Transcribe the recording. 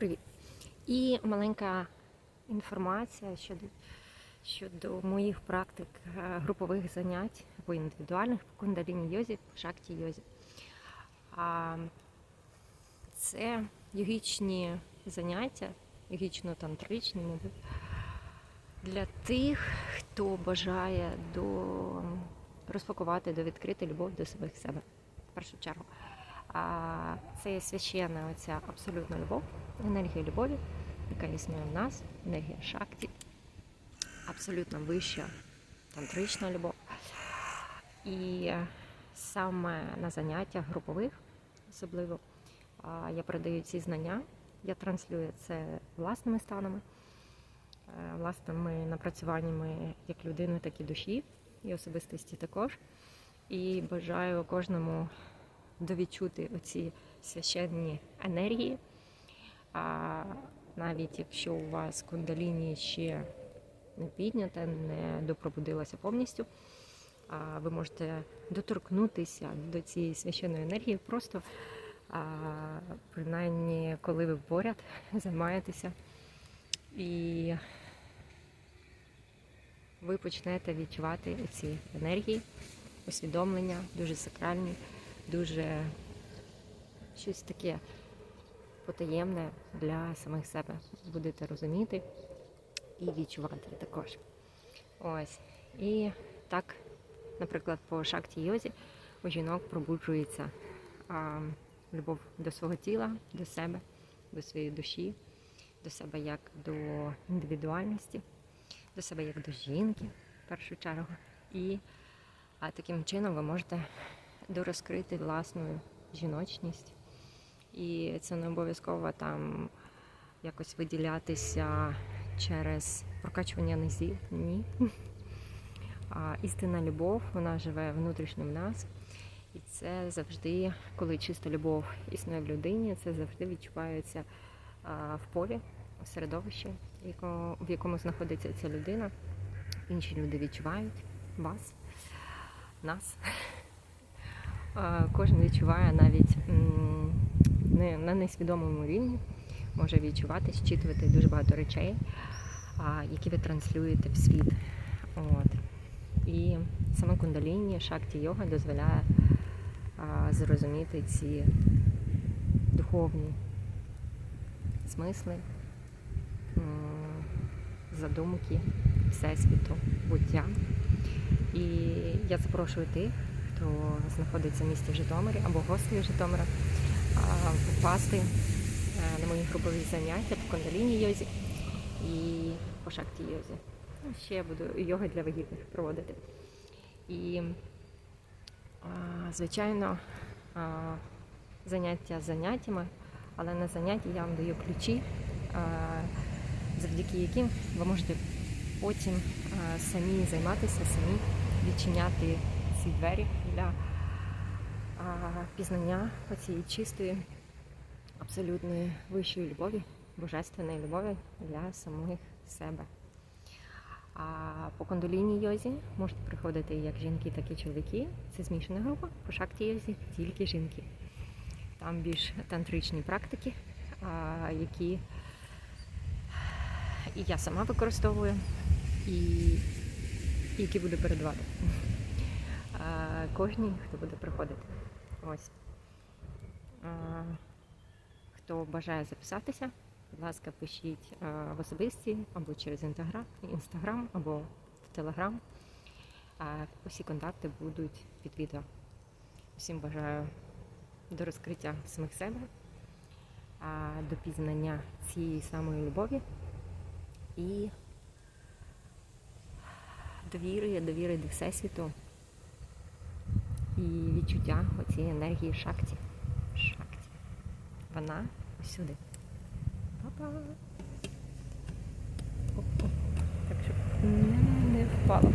Привіт! І маленька інформація щодо, щодо моїх практик е, групових занять або індивідуальних по кундаліні йозі, по шакті йозі. Це йогічні заняття, йогічно-тантричні, для тих, хто бажає до розпакувати, до відкрити любов до самих себе в першу чергу. Це є священна оця абсолютна любов, енергія любові, яка існує в нас, енергія шакті, абсолютно вища тантрична любов. І саме на заняттях групових, особливо, я передаю ці знання, я транслюю це власними станами, е, власними напрацюваннями як людини, так і душі, і особистості також. І бажаю кожному довідчути оці священні енергії. А навіть якщо у вас кундаліні ще не піднята, не допробудилася повністю, ви можете доторкнутися до цієї священної енергії, просто принаймні, коли ви поряд займаєтеся, і ви почнете відчувати ці енергії, усвідомлення, дуже сакральні дуже щось таке потаємне для самих себе. Будете розуміти і відчувати також. Ось. І так, наприклад, по шакті йозі у жінок пробуджується а, любов до свого тіла, до себе, до своєї душі, до себе як до індивідуальності, до себе як до жінки, в першу чергу. І а таким чином ви можете дорозкрити власну жіночність. І це не обов'язково там якось виділятися через прокачування низів. Ні. А істинна любов, вона живе внутрішньо в нас. І це завжди, коли чиста любов існує в людині, це завжди відчувається в полі, в середовищі, в якому знаходиться ця людина. Інші люди відчувають вас, нас. Кожен відчуває навіть не на несвідомому рівні, може відчувати, щитувати дуже багато речей, які ви транслюєте в світ. От. І саме кундаліні, шакті йога дозволяє зрозуміти ці духовні смисли, задумки Всесвіту, буття. І я запрошую тих, хто знаходиться в місті Житомирі або гостей Житомира, попасти е, на мої групові заняття по кондаліні йозі і по шакті йозі. Ну, ще я буду йоги для вагітних проводити. І, звичайно, заняття заняттями, але на занятті я вам даю ключі, завдяки яким ви можете потім самі займатися, самі відчиняти ці двері для пізнання цієї чистої, абсолютної вищої любові, божественної любові для самих себе. А по кондоліній йозі можуть приходити як жінки, так і чоловіки. Це змішана група, по шакті йозі тільки жінки. Там більш тантричні практики, які і я сама використовую, і які буду передавати кожній, хто буде приходити. Ось. Хто бажає записатися, будь ласка, пишіть в особисті або через інстаграм, або в телеграм. Усі контакти будуть під відео. Усім бажаю до розкриття самих себе, до пізнання цієї самої любові і довіри, довіри до Всесвіту і відчуття оцієї енергії шакті. Шакті. Вона усюди. Па-па! Так, щоб не, не впало.